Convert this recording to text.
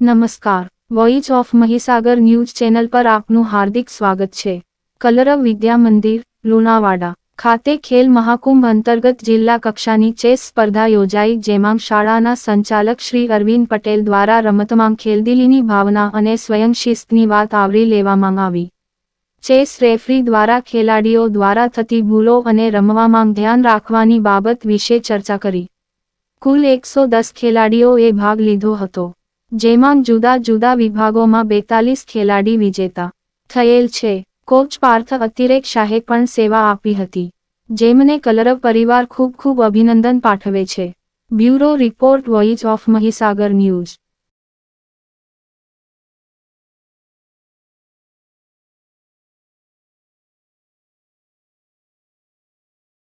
નમસ્કાર. Voice of Mahisagar news channel પર આપનું હાર્દિક સ્વાગત છે. કલરવ વિદ્યા મંદિર, લુણાવાડા ખાતે ખેલ મહાકુંભ અંતર્ગત જિલ્લા કક્ષાની ચેસ સ્પર્ધા યોજાઈ, જેમાં શાળાના સંચાલક શ્રી અરવિંદ પટેલ દ્વારા રમતમાં ખેલદિલીની ભાવના અને સ્વયંશિસ્તની વાત આવરી લેવામાં આવી. ચેસ રેફરી દ્વારા ખેલાડીઓ દ્વારા થતી ભૂલો અને રમવામાં ધ્યાન રાખવાની બાબત વિશે ચર્ચા કરી. કુલ એકસો દસ ખેલાડીઓએ ભાગ લીધો હતો. જેમાં જુદા જુદા વિભાગોમાં બેતાલીસ ખેલાડી વિજેતા થયેલ છે. કોચ પાર્થ અતિરેક શાહે પણ સેવા આપી હતી, જેમને કલરવ પરિવાર ખૂબ ખૂબ અભિનંદન પાઠવે છે. Bureau report voice of Mahisagar news.